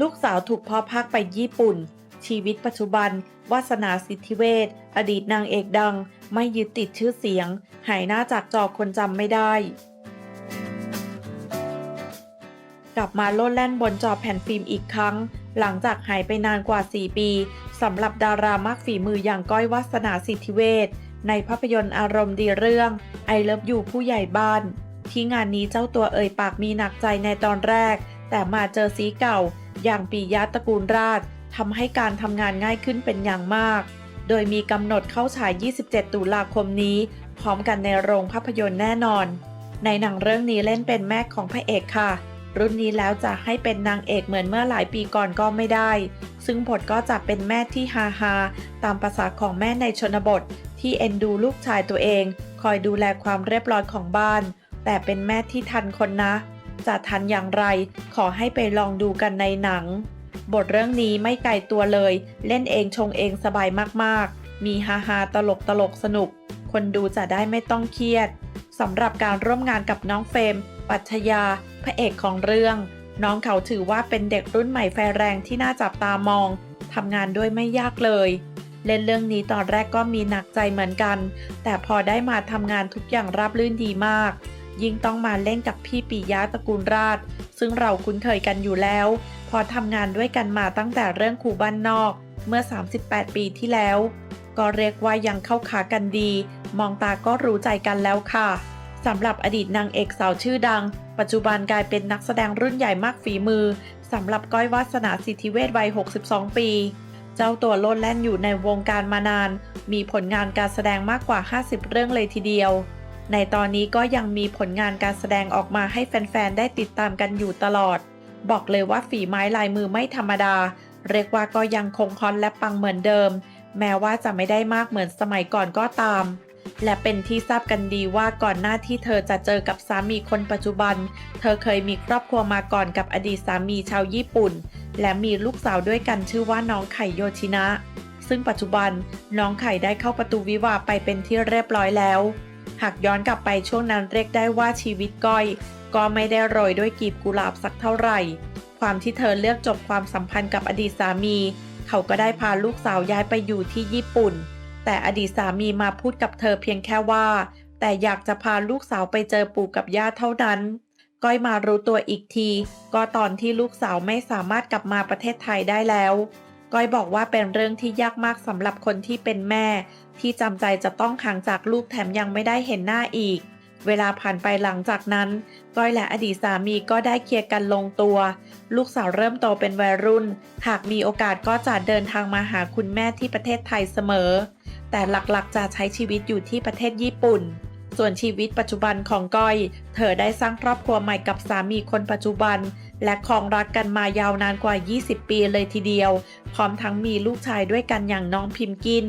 ลูกสาวถูกพ่อพักไปญี่ปุ่น ชีวิตปัจจุบัน วาสนาสิทธิเวชอดีตนางเอกดัง ไม่ยึดติดชื่อเสียง หายหน้าจากจอคนจำไม่ได้ กลับมาโลดแล่นบนจอแผ่นฟิล์มอีกครั้ง หลังจากหายไปนานกว่า 4 ปีสำหรับดารามากฝีมืออย่างก้อยวาสนาสิทธิเวชในภาพยนตร์อารมณ์ดีเรื่อง I Love You ผู้ใหญ่บ้าน ที่งานนี้เจ้าตัวเอ่ยปากมีหนักใจในตอนแรก แต่มาเจอสีเก่า อย่างปียะตระกูลราชทำให้การทำงานง่ายขึ้นเป็นอย่างมาก โดยมีกำหนดเข้าฉาย 27 ตุลาคมนี้ พร้อมกันในโรงภาพยนตร์แน่นอน ในหนังเรื่องนี้เล่นเป็นแม่ของพระเอกค่ะ รุ่นนี้แล้วจะให้เป็นนางเอกเหมือนเมื่อหลายปีก่อนก็ไม่ได้ ซึ่งผลก็จะเป็นแม่ที่ฮาฮาตามภาษาของแม่ในชนบท ที่เอ็นดูลูกชายตัวเอง คอยดูแลความเรียบร้อยของบ้าน แต่เป็นแม่ที่ทันคนนะ จะทันอย่างไร ขอให้ไปลองดูกันในหนัง บทเรื่องนี้ไม่ไกลตัวเลย เล่นเองชงเองสบายมากๆ มีฮาฮาตลกตลกสนุก คนดูจะได้ไม่ต้องเครียดสำหรับการร่วมงานกับน้องเฟรม ปัชญา พระเอกของเรื่อง น้องเขาถือว่าเป็นเด็กรุ่นใหม่ไฟแรงที่น่าจับตามองทำงานด้วยไม่ยากเลย เล่นเรื่องนี้ตอนแรกก็มีหนักใจเหมือนกัน แต่พอได้มาทำงานทุกอย่างราบรื่นดีมาก ยิ่งต้องมาเล่นกับพี่ปิยะตระกูลราช ซึ่งเราคุ้นเคยกันอยู่แล้ว พอทำงานด้วยกันมาตั้งแต่เรื่องครูบ้านนอก เมื่อ 38 ปีที่แล้ว ก็เรียกว่ายังเข้าขากันดี มองตาก็รู้ใจกันแล้วค่ะ สำหรับอดีตนางเอกสาวชื่อดัง ปัจจุบันกลายเป็นนักแสดงรุ่นใหญ่มากฝีมือสำหรับก้อยวาสนาสิทธิเวชวัย 62 ปี เจ้าตัวโลดแล่นอยู่ในวงการมานาน มีผลงานการแสดงมากกว่า 50 เรื่องเลยทีเดียว ในตอนนี้ก็ยังมีผลงานการแสดงออกมาให้แฟนๆ ได้ติดตามกันอยู่ตลอด บอกเลยว่าฝีไม้ลายมือไม่ธรรมดา เรียกว่าก็ยังคงฮอตและปังเหมือนเดิม แม้ว่าจะไม่ได้มากเหมือนสมัยก่อนก็ตาม และเป็นที่ทราบกันดีว่าก่อนหน้าที่เธอจะเจอกับสามีคนปัจจุบัน เธอเคยมีครอบครัวมาก่อนกับอดีตสามีชาวญี่ปุ่น และมีลูกสาวด้วยกันชื่อว่าน้องไข่โยชินะ ซึ่งปัจจุบันน้องไข่ได้เข้าประตูวิวาไปเป็นที่เรียบร้อยแล้ว หากย้อนกลับไปช่วงนั้นเรียกได้ว่าชีวิตก้อย ก็ไม่ได้โรยด้วยกีบกุหลาบสักเท่าไหร่ ความที่เธอเลือกจบความสัมพันธ์กับอดีตสามี เขาก็ได้พาลูกสาวย้ายไปอยู่ที่ญี่ปุ่น แต่อดีตสามีมาพูดกับเธอเพียงแค่ว่า แต่อยากจะพาลูกสาวไปเจอปู่กับย่าเท่านั้น ก้อยมารู้ตัวอีกที ก็ตอนที่ลูกสาวไม่สามารถกลับมาประเทศไทยได้แล้ว ก้อยบอกว่าเป็นเรื่องที่ยากมากสำหรับคนที่เป็นแม่ ที่จำใจจะต้องห่างจากลูกแถมยังไม่ได้เห็นหน้าอีก เวลาผ่านไปหลังจากนั้น ก้อยและอดีตสามีก็ได้เคลียร์กันลงตัว ลูกสาวเริ่มโตเป็นวัยรุ่น หากมีโอกาสก็จะเดินทางมาหาคุณแม่ที่ประเทศไทยเสมอ แต่หลักๆจะใช้ชีวิตอยู่ที่ประเทศญี่ปุ่น ส่วนชีวิตปัจจุบันของก้อย เธอได้สร้างครอบครัวใหม่กับสามีคนปัจจุบัน และครองรักกันมายาวนานกว่า 20 ปีเลยทีเดียว พร้อมทั้งมีลูกชายด้วยกันอย่างน้องพิมกิน